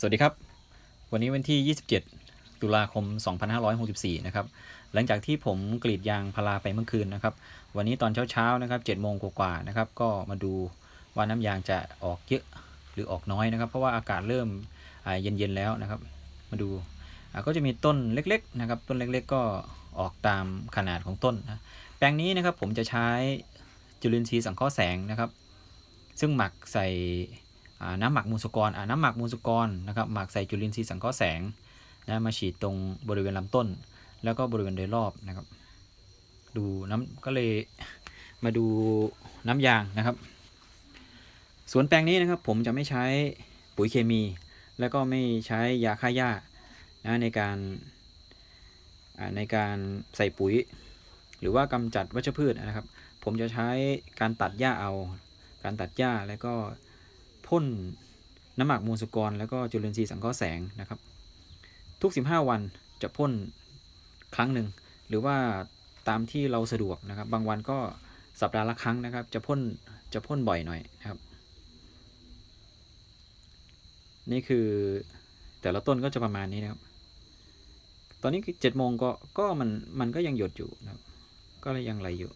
สวัสดีครับ วันนี้วันที่ 27 ตุลาคม 2564 นะครับ หลังจากที่ผมกรีดยางพาราไปเมื่อคืนนะครับ วันนี้ตอนเช้าๆ นะครับ7โมงกว่าๆ นะครับ ก็มาดูว่าน้ำยางจะออกเยอะหรือออกน้อยนะครับ เพราะว่าอากาศเริ่มเย็นๆ แล้วนะครับ มาดูก็จะมีต้นเล็กๆ นะครับ ต้นเล็กๆ ก็ออกตามขนาดของต้นนะ แปลงนี้นะครับผมจะใช้จุลินทรีย์สังเคราะห์แสงนะครับ ซึ่งหมักใส่ น้ำหมักมูลสุกรน้ำหมักมูลสุกรนะครับหมักใส่จุลินทรีย์สังเคราะห์แสงนะมาฉีดตรงบริเวณลำต้น แล้วก็บริเวณโดยรอบนะครับ ดูน้ำก็เลยมาดูน้ำยางนะครับ สวนแปลงนี้นะครับ ผมจะไม่ใช้ปุ๋ยเคมี แล้วก็ไม่ใช้ยาฆ่าหญ้านะในการในการใส่ปุ๋ย หรือว่ากำจัดวัชพืชนะครับ ผมจะใช้การตัดหญ้าเอา การตัดหญ้าแล้วก็ พ่นน้ำหมักมูลสุกร แล้วก็จุลินทรีย์สังเคราะห์แสงนะครับ ทุก 15 วันจะพ่นครั้งหนึ่ง หรือว่าตามที่เราสะดวกนะครับ บางวันก็สัปดาห์ละครั้งนะครับ จะพ่นจะพ่นบ่อยหน่อยนะครับ นี่คือแต่ละต้นก็จะประมาณนี้นะครับ ตอนนี้เจ็ดโมงก็ก็มันมันก็ยังหยดอยู่นะครับ ก็ยังไหลอยู่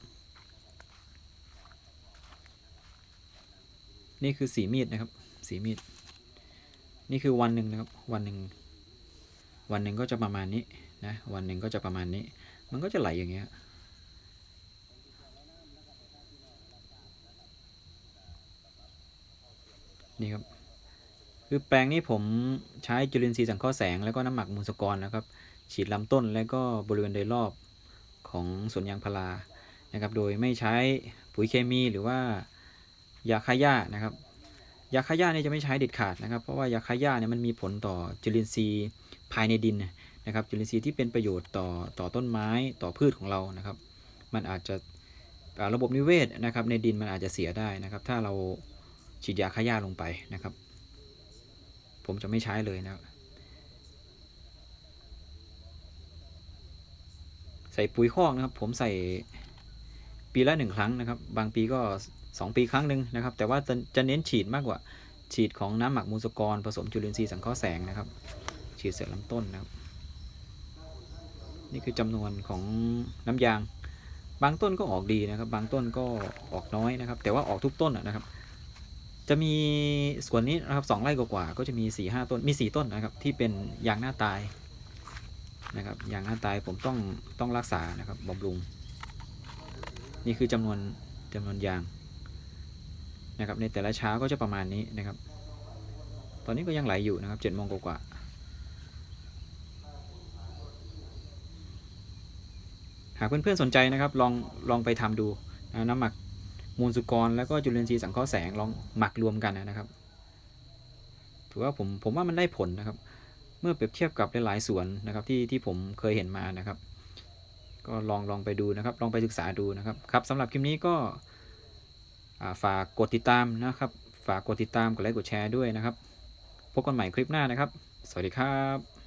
นี่คือสีมีดนะครับ สีมีด นี่คือวันหนึ่งนะครับ วันหนึ่ง วันหนึ่งก็จะประมาณนี้นะ วันหนึ่งก็จะประมาณนี้ มันก็จะไหลอย่างเงี้ย นี่ครับ คือแปลงนี้ผมใช้จุลินทรีย์สังเคราะห์แสง แล้วก็น้ำหมักมูลสกรนะครับ ฉีดลำต้นแล้วก็บริเวณโดยรอบของสวนยางพารา นะครับ โดยไม่ใช้ปุ๋ยเคมีหรือว่า ยาฆ่าหญ้านะครับ ยาฆ่าหญ้านี่จะไม่ใช้เด็ดขาดนะครับ เพราะว่ายาฆ่าหญ้าเนี่ยมันมีผลต่อจุลินทรีย์ภายในดินนะครับ จุลินทรีย์ที่เป็นประโยชน์ต่อต่อต้นไม้ต่อพืชของเรานะครับ มันอาจจะระบบนิเวศนะครับ ในดินมันอาจจะเสียได้นะครับ ถ้าเราฉีดยาฆ่าหญ้าลงไปนะครับ ผมจะไม่ใช้เลยนะครับใส่ปุ๋ยคอกนะครับ ผมใส่ปีละหนึ่งครั้งนะครับ บางปีก็ สองปีครั้งหนึ่งนะครับ แต่ว่าจะเน้นฉีดมากกว่า ฉีดของน้ำหมักมูลสกรผสมจุลินทรีย์สังเคราะห์แสงนะครับ ฉีดเสร็จลำต้นนะครับ นี่คือจำนวนของน้ำยาง บางต้นก็ออกดีนะครับ บางต้นก็ออกน้อยนะครับ แต่ว่าออกทุกต้นนะครับ จะมีส่วนนี้นะครับสองไร่กว่าก็จะมีสี่ห้าต้นมีสี่ต้นนะครับ ที่เป็นยางหน้าตายนะครับยางหน้าตายผมต้องต้องรักษานะครับบำรุง นี่คือจำนวนจำนวนยาง นะครับในแต่ละเช้าก็จะประมาณนี้นะครับ ตอนนี้ก็ยังไหลอยู่นะครับเจ็ดโมงกว่าๆหากเพื่อนๆสนใจนะครับลองลองไปทำดูน้ำหมักมูลสุกร แล้วก็จุลินทรีย์สังเคราะห์แสงลองหมักรวมกันนะครับถือว่าผมผมว่ามันได้ผลนะครับ เมื่อเปรียบเทียบกับหลายๆสวนนะครับที่ที่ผมเคยเห็นมานะครับ ก็ลองลองไปดูนะครับ ลองไปศึกษาดูนะครับครับสำหรับคลิปนี้ก็ ฝากกดติดตามนะครับ ฝากกดติดตามกดไลค์กดแชร์ด้วยนะครับ พบกันใหม่คลิปหน้านะครับ สวัสดีครับ